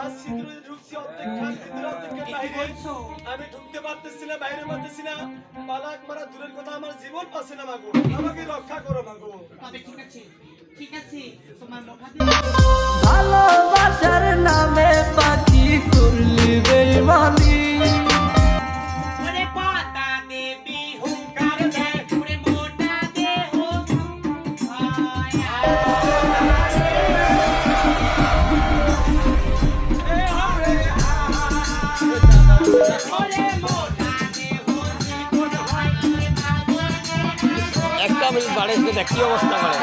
আজ শীঘ্রই ঢুকছি অর্ধেক খান ভিতরে অর্ধেক বাইরে। আমি ঢুকতে পারতেছি না বাইরে পারতেছি না। পালাক মারা দূরের কথা আমার জীবন পাচ্ছে না মাগো। আমাকে রক্ষা করো মাগো। তবে ঠিক আছে ঠিক আছে তোমার মোটা ভালোবাসার নামে পাখি করলি বেইমানি। একটা মিনিট বাড়ে কি অবস্থা করে।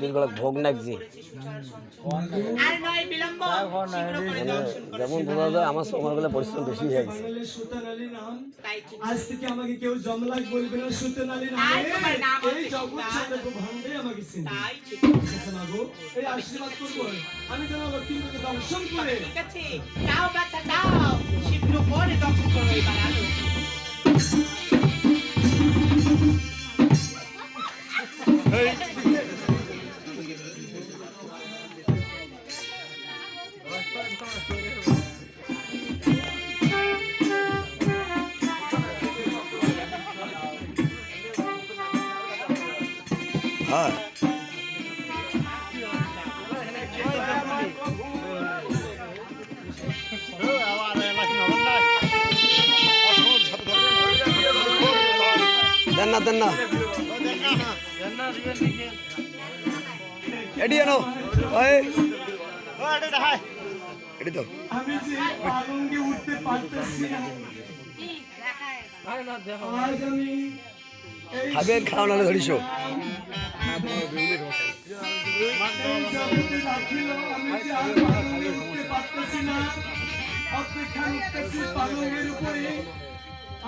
বেলা ভোগ নাকছি আর নয় বিলম্ব। শীঘ্র করে দর্শন করো। যেমন বোঝা যায় আমার সময় বেলা পরিশ্রম বেশি হয়ে গেছে। আজ থেকে আমাকে কেউ জমলাক বলবে না সুতান আলী এই জগৎ আমাকে আচ্ছা মাগো এই আশীর্বাদ করব আমি। যেন লক্ষ্মীকে দর্শন করে ঠিক আছে। যাও বাচ্চা যাও। শীঘ্র করে দর্শন করো এবার আলো দেন না দেন। না এডি আনো এডি তো। উঠতে পারতেছি না খাবেন খাওয়া নাহলে ধরিস না, অপেক্ষা উঠতেছি পালঙ্গের উপরে।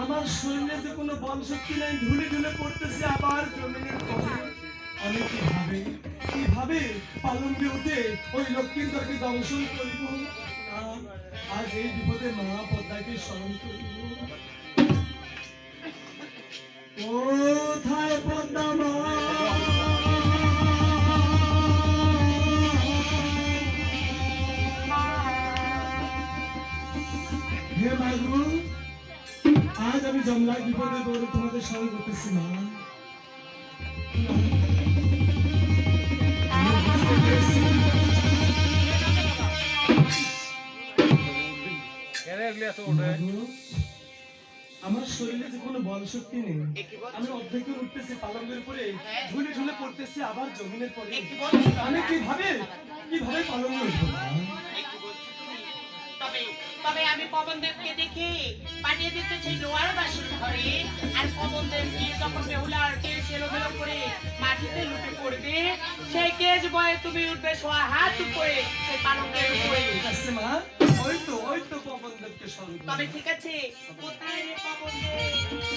আমার শরীরে যে কোনো বল শক্তি নাই ধুলে ধুলে পড়তেছে, আবার জমিনের আমি কীভাবে কীভাবে পালঙ্গে উঠে ওই লক্ষ্মীন্দরকে দংশন করব? আজ এই বিপদে মা পদ্মাকে স্মরণ করব। কোথায় পদ্মা মা। হে মাগু আজ আমি জমলার বিপদে পড়ে তোমাদের স্মরণ করতেছি মা। মাগো, আমার শরীরে যে কোনো বল শক্তি নেই। আমি অর্ধেকে উঠতেছি পালঙ্গের উপরে ঝুলে ঝুলে পড়তেছি আবার জমিনের পরে। আমি কীভাবে কীভাবে পালঙ্গে উঠবো পবনদেবকে দেখে পাঠিয়ে দিতে চাই লোয়ার বাসুর ঘরে। আর পবনদেব গিয়ে যখন বেহুলার কেস এলোমেলো করে মাটিতে লুটে পড়বে। সেই কেস বয়ে তুমি উঠবে সোয়া হাত উপরে সেই পালঙ্কের উপরে। মা ওই তো ওই তো পবন স্মরণ তবে ঠিক আছে কোথায় রে পবনদেব?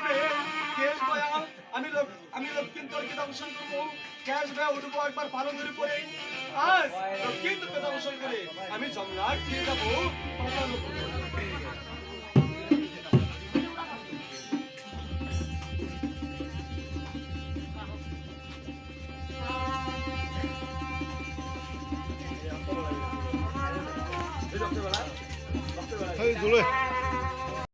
আসবে। কেস বয়া আমি লোক আমি লক্ষ্মীন্তরকে দংশন করব। ক্যাশ বয়া উঠবো একবার পালন ধরে পড়ে আজ লক্ষ্মীন্তরকে দংশন করে আমি জমলার দিয়ে যাব। Hey, Zulu.